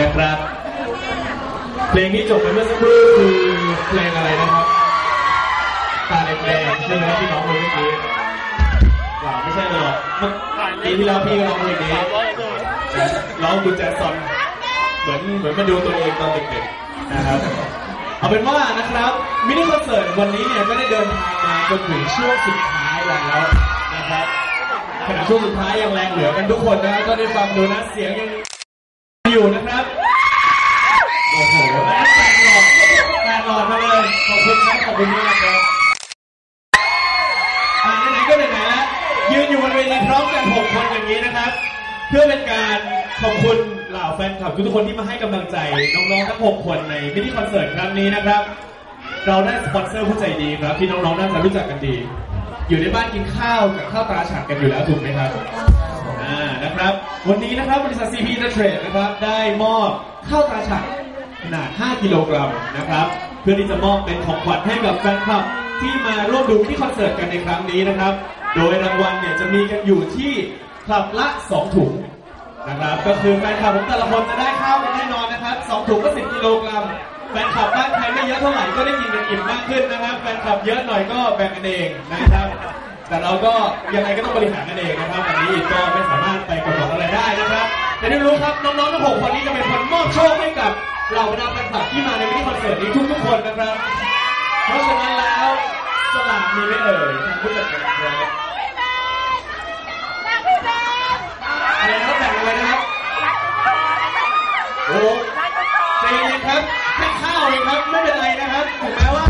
นะครับ เพลงนี้จบไปเมื่อสักครู่คือเพลงอะไรนะครับ ตาแดงๆใช่ไหมที่น้องคนเมื่อกี้ว่าไม่ใช่หรอกเมื่อปีที่แล้วพี่ก็ร้องเพลงนี้ร้องกุญแจซอนเหมือนเหมือนมาดูตัวเองตอนเด็กๆนะครับเอาเป็นว่านะครับมินิคอนเสิร์ตวันนี้เนี่ยก็ได้เดินทางมาจนถึงช่วงสุดท้ายแล้วนะครับขณะช่วงสุดท้ายยังแรงเหลือกันทุกคนนะก็ได้ฟังดูนะเสียงยัง อยู่นะครับ โอ้โหแปดหลอดแปดหลอดมาเลย ขอบคุณครับขอบคุณมากครับอ่าไหนๆก็ไหนๆแล้วยืนอยู่บนเวทีพร้อมกันหกคนอย่างนี้นะครับ เพื่อเป็นการขอบคุณเหล่าแฟนคลับทุกๆคนที่มาให้กำลังใจน้องๆทั้งหกคนในมินิคอนเสิร์ตครั้งนี้นะครับ เราได้สปอนเซอร์ผู้ใจดีครับที่น้องๆน่าจะรู้จักกันดี อยู่ในบ้านกินข้าวกับข้าวตาฉากกันอยู่แล้วถูกไหมครับ นะครับ วันนี้นะครับบริษัท CP The Trade นะครับได้มอบข้าวตาฉากขนาด 5 กิโลกรัมนะครับ เพื่อที่จะมอบเป็นของขวัญให้กับแฟนคลับที่มาร่วมดูที่คอนเสิร์ตกันในครั้งนี้นะครับ โดยรางวัลเนี่ยจะมีกันอยู่ที่คลับละ 2 ถุงนะครับ ก็คือแฟนคลับของแต่ละคนจะได้ข้าวกันแน่นอนนะครับ 2 ถุงก็ 10 กิโลกรัมแฟนคลับบ้านใครไม่เยอะเท่าไหร่ก็ได้กินกันอิ่มมากขึ้นนะครับ แฟนคลับเยอะหน่อยก็แบ่งกันเองนะครับ แต่เราก็ยังไงก็ต้องบริหารกันเองนะครับวันนี้ก็ไม่สามารถไปกำหนดอะไรได้นะครับแต่ที่รู้ครับน้องๆทั้งหกคนนี้จะเป็นคนมอบโชคให้กับเหล่าบรรดาแฟนคลับที่มาในมินิคอนเสิร์ตนี้ทุกๆคนนะครับ เพราะฉะนั้นแล้วสลากมีไม่เอ่ยทางผู้จัดการครับอะไรนะครับแบ่งกันเลยนะครับ โอ้ใจเย็นครับแค่ข้าวเองครับไม่เป็นไรนะครับถึงแม้ว่า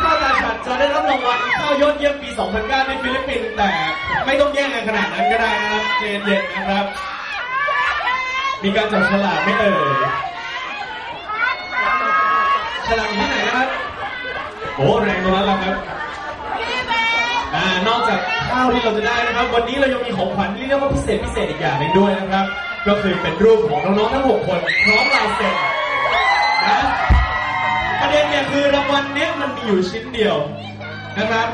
ข้าวตาฉัด จะได้รับรางวัลข้าวยอดเยี่ยมปี 2009 ในฟิลิปปินส์แต่ไม่ต้องแย่งกันขนาดนั้นก็ได้นะครับใจเย็นนะครับ มีการจับฉลากไม่เอ่ยฉลากอยู่ที่ไหนนะครับโอ้แรงตรงนั้นแล้วครับอ่านอกจากข้าวที่เราจะได้นะครับ วันนี้เรายังมีของขวัญที่เรียกว่าพิเศษพิเศษอีกอย่างหนึ่งด้วยนะครับ ก็คือเป็นรูปของน้องๆทั้งหกคนพร้อมลายเซ็นนะ ประเด็นเนี่ยคือรางวัลเนี้ยมันมีอยู่ชิ้นเดียวนะครับ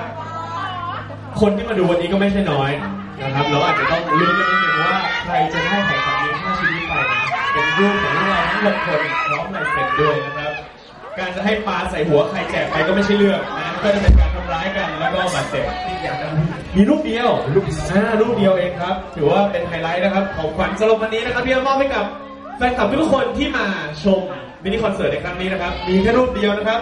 คนที่มาดูวันนี้ก็ไม่ใช่น้อยนะครับเราอาจจะต้องลุ้นกันนิดนึงว่าใครจะได้ของขวัญมีค่าชีวิตไปนะเป็นรูปของเราทั้งหกคนพร้อมลายเซ็นด้วยนะครับ การจะให้ปลาใส่หัวใครแจกไปก็ไม่ใช่เรื่องนะก็จะเป็นการทำร้ายกันแล้วก็บาดเจ็บ มีรูปเดียวรูปอ่ารูปเดียวเองครับ ถือว่าเป็นไฮไลท์นะครับ ของขวัญสำหรับวันนี้นะครับที่จะมอบให้กับแฟนคลับทุกคนที่มาชม มินิคอนเสิร์ตในครั้งนี้นะครับ มีแค่รูปเดียวนะครับ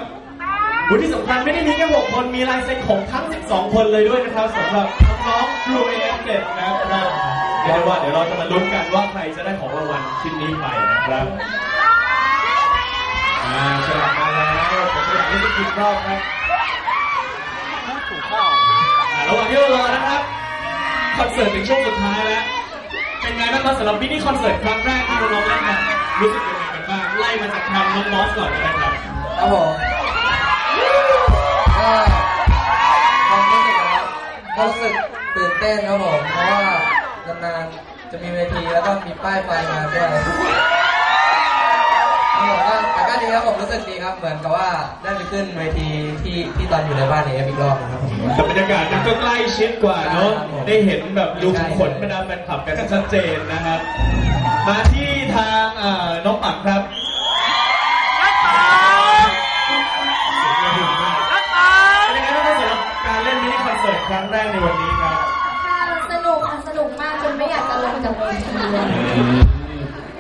วันที่สำคัญไม่ได้มีแค่6คนมีลายเซ็นของทั้ง 12 คนเลยด้วยนะครับสำหรับน้องๆ True AF7 นะครับเดี๋ยวว่าเดี๋ยวเราจะมาลุ้นกันว่าใครจะได้ของรางวัลชิ้นนี้ไปนะครับอ่าฉลากมาแล้วผมฉลากนี้จะกินรอบครับอ่าระหว่างที่เรารอนะครับคอนเสิร์ตถึงช่วงสุดท้ายแล้ว เป็นไงบ้างครับสำหรับมินิคอนเสิร์ตครั้งแรกที่น้องๆเล่นกันรู้สึกยังไงกันบ้าง ไล่มาจากทางน้องมอสก่อนก็ได้ครับครับผมก็ความรู้สึกนะครับก็รู้สึกตื่นเต้นครับผมเพราะว่านานๆจะมีเวทีแล้วก็มีป้ายไฟมาด้วยครับผมก็แต่ก็ดีครับผมรู้สึกดีครับเหมือนกับว่าได้ไปขึ้นเวทีที่ที่ตอนอยู่ในบ้านในเอฟอีกรอบนะครับผม แต่บรรยากาศมันก็ใกล้ชิดกว่าเนอะครับผมได้เห็นแบบดูขนบรรดาแฟนคลับกันชัดเจนนะครับมาที่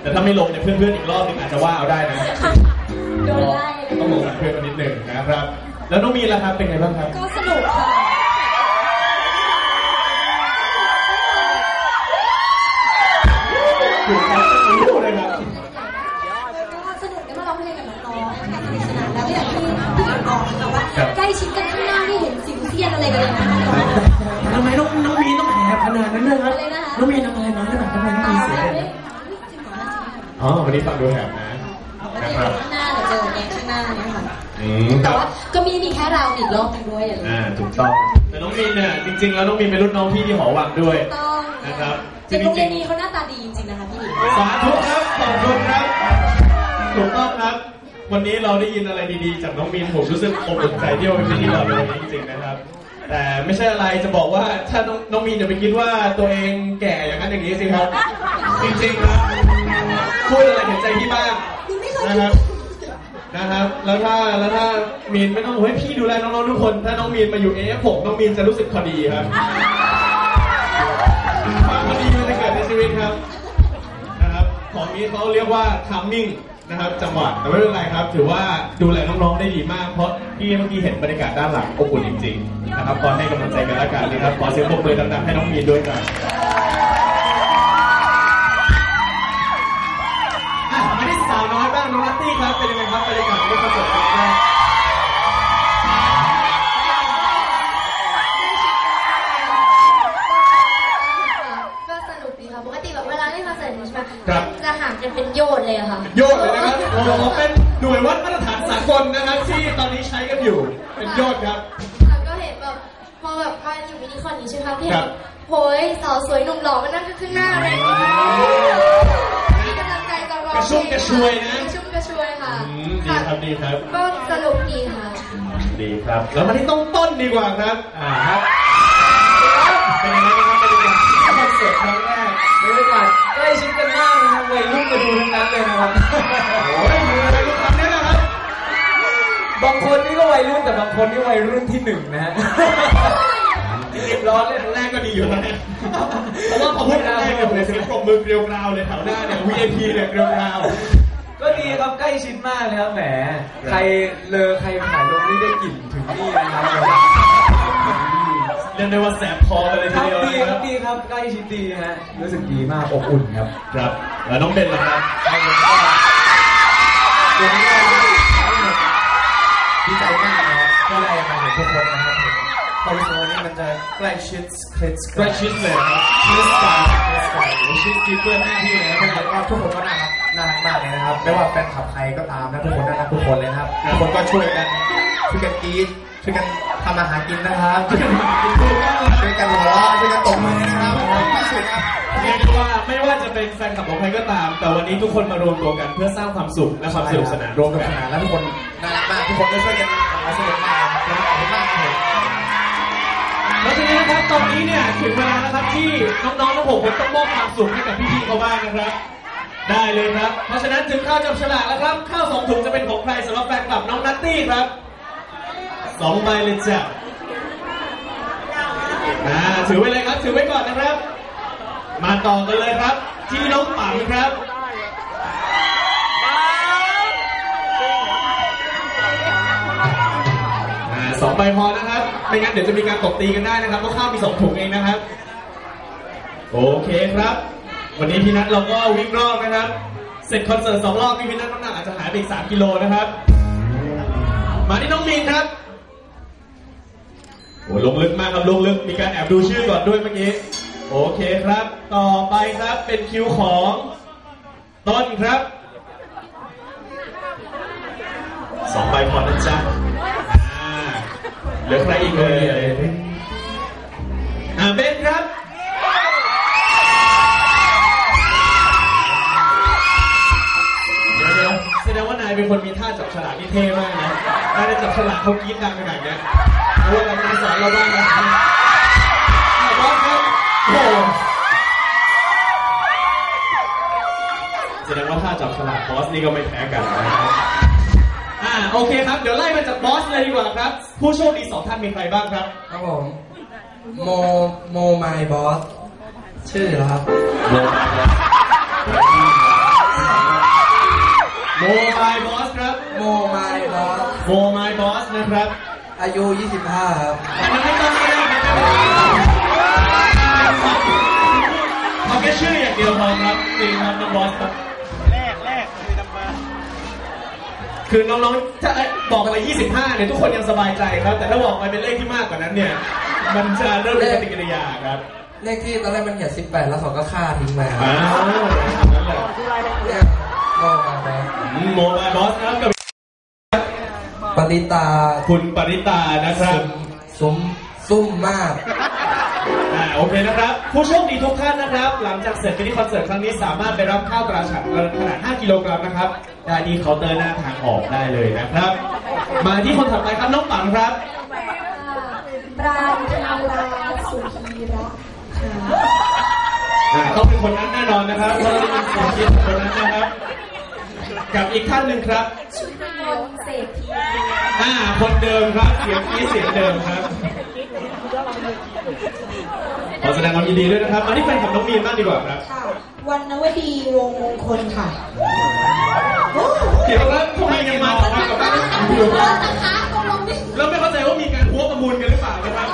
แต่ถ้าไม่ลงเนี่ยเพื่อนๆอีกรอบหนึงอาจจะว่าเอาได้นะโดนไล่ ต้องลงกับเพื่อนกันนิดหนึ่งนะครับ แล้วน้องมีนล่ะครับเป็นไงบ้างครับ ก็สนุกค่ะ นนี้ฟังดูแอบนะวันนะนี้ครับข้างหน้าเดี๋ยวเจอเนี่ยข้างหน้าเนี่ยค่ะอืมคแต่รับว่าก็มีมีแค่เราอีกรอบหนึงด้วยอย่าลืมอ่าถูกต้อง แต่น้องมีนเนี่ยจริง ๆ แล้วน้องมีนเป็นรุ่นน้องพี่ที่หอวังด้วย ต้องนะครับจริงโรงเรียนนี้เขาหน้าตาดีจริงๆนะคะพี่หญิงสาธุครับขอบคุณครับ ถูกต้องครับ วันนี้เราได้ยินอะไรดีๆ จากน้องมีนผมรู้สึกอบอุ่นใจที่ว่าเป็นที่เราเลยจริงๆนะครับ แต่ไม่ใช่อะไรจะบอกว่าถ้าน้องน้องมีนอย่าไปคิดว่าตัวเองแก่อย่างนั้นอย่างนี้สิครับ จริงๆครับค พูดอะไรเห็นใจพี่บ้างนูไม่เคยนะครับนะครับแล้วถ้าแล้วถ้ามีนไม่ต้องเฮ้ยพี่ดูแลน้องๆทุกคน ถ้าน้องมีนมาอยู่ AF6 น้องมีนจะรู้สึกพอดีครับความพอดีมันจะเกิดในชีวิตครับนะครับของนี้เขาเรียกว่า timing นะครับจังหวะแต่ไม่เป็นไรครับ ถือว่าดูแลน้องๆได้ดีมาก เพราะพี่เมื่อกี้เห็นบรรยากาศด้านหลังอบอุ่นจริงๆนะครับขอให้กำลังใจกันและกันนะครับขอเสียงปรบมือดังๆให้น้องมีนด้วยครับ เป็นยังไงครับบรรยากาศในคอนเสิร์ตครั้งแรกก็สนุกดีค่ะ ปกติแบบเวลาเล่นคอนเสิร์ตนี้ใช่ไหมครับจะห่างกันเป็นโยชน์เลยอะค่ะ โยดเลยนะครับโอ้โหเป็นหน่วยวัดมาตรฐานสากลนะครับที่ตอนนี้ใช้กันอยู่ เป็นยอดครับ ค่ะก็เห็นแบบพอแบบพออยู่มินิคอนนี้ใช่ไหมคะพี่คเห็รันบโหยสาวสวยหนุ่มหล่อมานั่งข้างหน้าเลยมีกำลังใจจะร้องกระชุ่มกระชวยนะ กระชุ่มกระชวย ค่ะอืมดีครับดีครับ ก็สนุกดีค่ะ ดีครับ แล้วมาที่ต้องต้นดีกว่าครับอ่าครับเป็นยังไงบ้างครับบรรยากาศที่คอนเสิร์ตครั้งแรกบรรยากาศใกล้ชิดกันมากนะครับวัยรุ่นมาดูทั้งนั้นเลยนะครับโอ้ยมืออะไรทุกคำนี้นะครับบางคนนี่ก็วัยรุ่นแต่บางคนนี่วัยรุ่นที่หนึ่งนะฮะเรียบร้อยเลยแรกก็ดีอยู่แล้วเนี่ยเพราะว่าพอพูดแรกเนี่ยผมเสียงปรบมือเกลียวกราวเลยแถวหน้าเนี่ย VIP เนี่ยเกลียวกราว ก็ดีครับใกล้ชิดมากเลยครับแหม ใครเลอใครถ่ายลงนี่ได้กลิ่นถึงนี่นะครับเรียกได้ว่าแสบคอไปเลยคทีรับเดียวดีนะคครัรับบดีครับใกล้ชิดดีฮะรู้สึกดีมากอบอุ่นครับครับแล้วน้องเบนล่ะครับเดี๋ยวนี้ดีใจมากนะครับที่ได้มาเห็นทุกคนนะ ใกล้ชิดคลิปใกล้ชิดเลยครับชิดกันชิดกันโอ้ชิดกิ๊บเพื่อนหน้าที่เลยนะครับก็ทุกคนก็น่ารักน่ารักมากเลยนะครับ ไม่ว่าแฟนคลับใครก็ตามนะทุกคนน่ารักทุกคนเลยนะครับทุกคนก็ช่วยกันช่วยกันกรีดช่วยกันทำอาหารกินนะครับช่วยกันช่วยกันหัวเราะช่วยกันตบมือนะครับที่สุดครับเรียกได้ว่าไม่ว่าจะเป็นแฟนคลับของใครก็ตาม แต่วันนี้ทุกคนมารวมตัวกันเพื่อสร้างความสุขและความสนุกสนานร่วมกันสนานแล้วทุกคนน่ารักมากทุกคนก็ช่วยกันสนุกมากนะครับขอบคุณมากครับ ผมแล้วทีนี้นะครับตอนนี้เนี่ยถึงเวลาแล้วครับที่น้องๆทั้งหกคนต้องมอบความสุขให้กับพี่ๆเขาบ้างนะครับ ได้เลยครับ เพราะฉะนั้นถึงข้าวจับฉลากแล้วครับข้าวสองถุงจะเป็นของใครสำหรับแฟนคลับน้องนัตตี้ครับสองใบเลยจ้ะอ่าถือไว้เลยครับถือไว้ก่อนนะครับ มาต่อกันเลยครับ ที่น้องปังครับ สองใบพอนะครับ ไม่งั้นเดี๋ยวจะมีการตบตีกันได้นะครับเพราะข้าวมีสองถุงเองนะครับ โอเคครับ วันนี้พี่นัทเราก็วิ่งรอบนะครับ เสร็จคอนเสิร์ตสองรอบนี่พี่นัทน้ำหนักอาจจะหายไปอีกสามกิโลนะครับ มาที่น้องมีนครับโอ้ลงลึกมากครับลงลึก มีการแอบดูชื่อก่อนด้วยเมื่อกี้ โอเคครับ ต่อไปครับเป็นคิวของต้นครับ เหลือใครอีกเลยอ่าเบนครับเดี๋ยวเดี๋ยวแสดงว่านายเป็นคนมีท่าจับฉลากที่เท่มากนะนายได้จับฉลากเขากรี๊ดดังขนาดเนี้ยเอาเวลามาสอนเราบ้างนะอะบอสครับโอ้โหแสดงว่าท่าจับฉลากบอสนี่ก็ไม่แพ้กันนะครับอ่า โอเคครับ เดี๋ยวไล่มาจากบอสเลยดีกว่าครับ ผู้โชคดีสองท่านมีใครบ้างครับ ครับผม โม โมไมบอส ชื่อเหรอครับ โมบายบอสครับโมไมบอส โมบายบอสนะครับอายุ 25 ครับอันนั้นไม่ต้องก็ได้ครับเอาแค่ชื่ออย่างเดียวพอครับจริงครับน้องบอสครับ คือน้องๆ ถ้าบอกไป25 เนี่ยทุกคนยังสบายใจครับ แต่ถ้าบอกไปเป็นเลขที่มากกว่านั้นเนี่ย มันจะเริ่มเป็นปฏิกิริยาครับเลขที่ตอนแรกมันเขียน18 แล้วเขาก็ฆ่าทิ้งไปครัอ้าบวนั่นแหละเนี่ยโมไมบอสอืมโมบายบอสครับกับปริตาคุณปริตานะครับซุ้มซุ่มมาก อ่าโอเคนะครับ ผู้โชคดีทุกท่านนะครับ หลังจากเสร็จพิธีคอนเสิร์ตครั้งนี้สามารถไปรับข้าวตราฉันขนาด 5 กิโลกรัมนะครับ ได้ที่เคาน์เตอร์หน้าทางออกได้เลยนะครับ มาที่คนถัดไปครับน้องปังครับ ปรางธนาราสุธีระค่ะอ่าต้องเป็นคนนั้นแน่นอนนะครับเพราะเราได้ยินเสียงกรี๊ดของคนนั้นนะครับ กับอีกท่านหนึ่งครับ ชุดนนท์เศรษฐี อ่า คนเดิมครับ เสียงกรี๊ดเสียงเดิมครับ ขอแสดงความยินดีด้วยนะครับ มาที่แฟนคลับน้องมีนบ้างดีกว่าครับค่ะวันนวดีวงมงคลค่ะเดี๋ยวครับทำไมยังมาต่อมากับบ้านน้องอยู่ครับนะคะตกลงนี่เราไม่เข้าใจว่ามีการหัวประมูลกันหรือเปล่านะครับ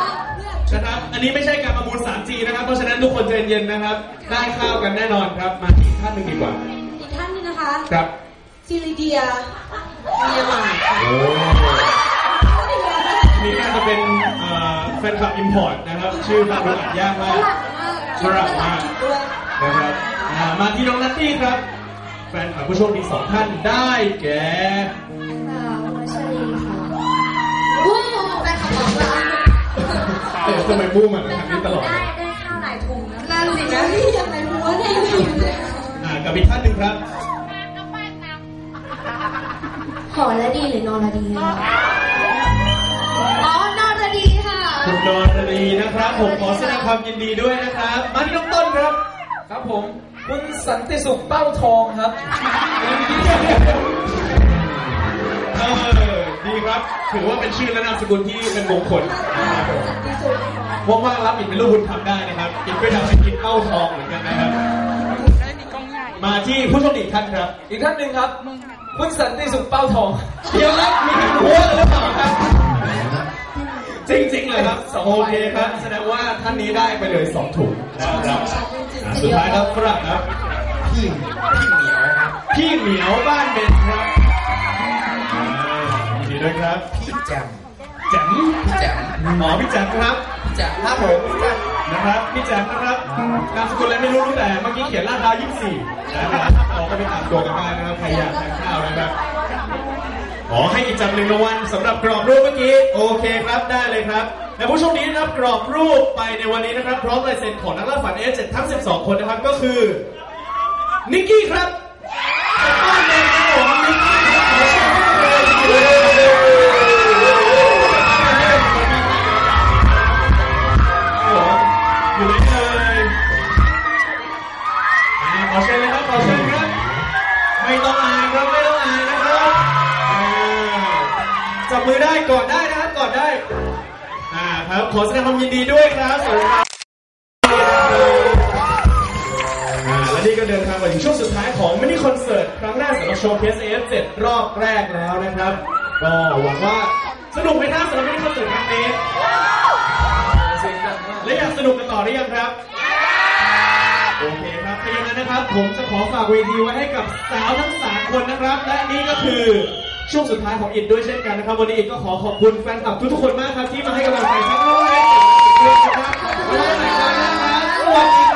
นะครับ อันนี้ไม่ใช่การประมูล 3G นะครับ เพราะฉะนั้นทุกคนใจเย็นๆนะครับ ได้ข้าวกันแน่นอนครับ มาที่อีกท่านหนึ่งดีกว่า อีกท่านหนึงนะคะ ครับซิลิเดียเมียหมาค่ะโอ้นี่น่าจะเป็นเอ่อ แฟนคลับอิมพอร์ตนะครับ ชื่อฟังดูอ่านยากมากฝรั่งมากด้วยนะครับอ่ามาที่น้องนัตตี้ครับ แฟนคลับผู้โชคดีสองท่านได้แก่ค่ะมาชลีค่ะวู้แฟนคลับบอกว่าเอ๊ะทำไมบู้มันทำนี้ตลอดได้ได้ข้าวหลายถุงนะนั่นสินะนี่ยังไงหัวเนี่ยไม่อยู่เลยอ่ากับอีกท่านหนึ่งครับหอและดีหรือนอนและดีคะ ค่ะคุณนรดีนะครับผมขอแสดงความยินดีด้วยนะครับ มาที่น้องต้นครับ ครับผมคุณสันติสุขเป้าทองครับเออดีครับ ถือว่าเป็นชื่อและนามสกุลที่เป็นมงคลนะครับผมที่สุดว่างๆรับอินเป็นลูกบุญธรรมได้นะครับอินก็อยากเป็นกินเป้าทองเหมือนกันนะครับมาที่ผู้โชคดีอีกท่านครับ อีกท่านหนึ่งครับ คุณสันติสุขเป้าทองเดี๋ยวครับมีการหัว เลยครับโอเคครับแสดงว่าท่านนี้ได้ไปเลยสองถุงนะครับอะสุดท้ายครับฝรั่งครับ พี่พี่เหมียวครับพี่เหมียวบ้านเบนครับอ่ายินดีด้วยครับพี่แจมแจ๋มพี่แจมหมอพี่แจ๋มครับพี่แจมครับผมพี่แจมนะครับพี่แจ๋มนะครับนามสกุลอะไรไม่รู้รู้แต่เมื่อกี้เขียนลาดพร้าว24นะครับลองก็ไปตามตัวกันได้นะครับใครอยากทานข้าวนะครับ ขอให้อีกจำหนึ่งรางวัลสำหรับกรอบรูปเมื่อกี้ โอเคครับได้เลยครับและผู้โชคดีนะครับกรอบรูปไปในวันนี้นะครับ พร้อมลายเซ็นของนักล่าฝันเอเจ็ดทั้ง 12 คนนะครับก็คือนิกกี้ครับ มือได้กอดได้นะครับกอดได้ อ่าครับขอแสดงความยินดีด้วยครับสวัสดีครับอ่าและนี่ก็เดินทางมาถึงช่วงสุดท้ายของมินิคอนเสิร์ตครั้งแรกสำหรับโชว์ PSF 7รอบแรกแล้วนะครับก็หวังว่าสนุกไหมครับสำหรับมินิคอนเสิร์ตครั้งนี้และอยากสนุกกันต่อหรือยังครับโอเคครับถ้าอย่างนั้นนะครับ ผมจะขอฝากเวทีไว้ให้กับสาวทั้งสามคนนะครับ และนี่ก็คือ ช่วงสุดท้ายของอินด้วยเช่นกันนะครับ วันนี้อินก็ขอขอบคุณแฟนคลับทุกๆคนมากครับที่มาให้กำลังใจทั้งโลกและขอบคุณมครับสวัสดี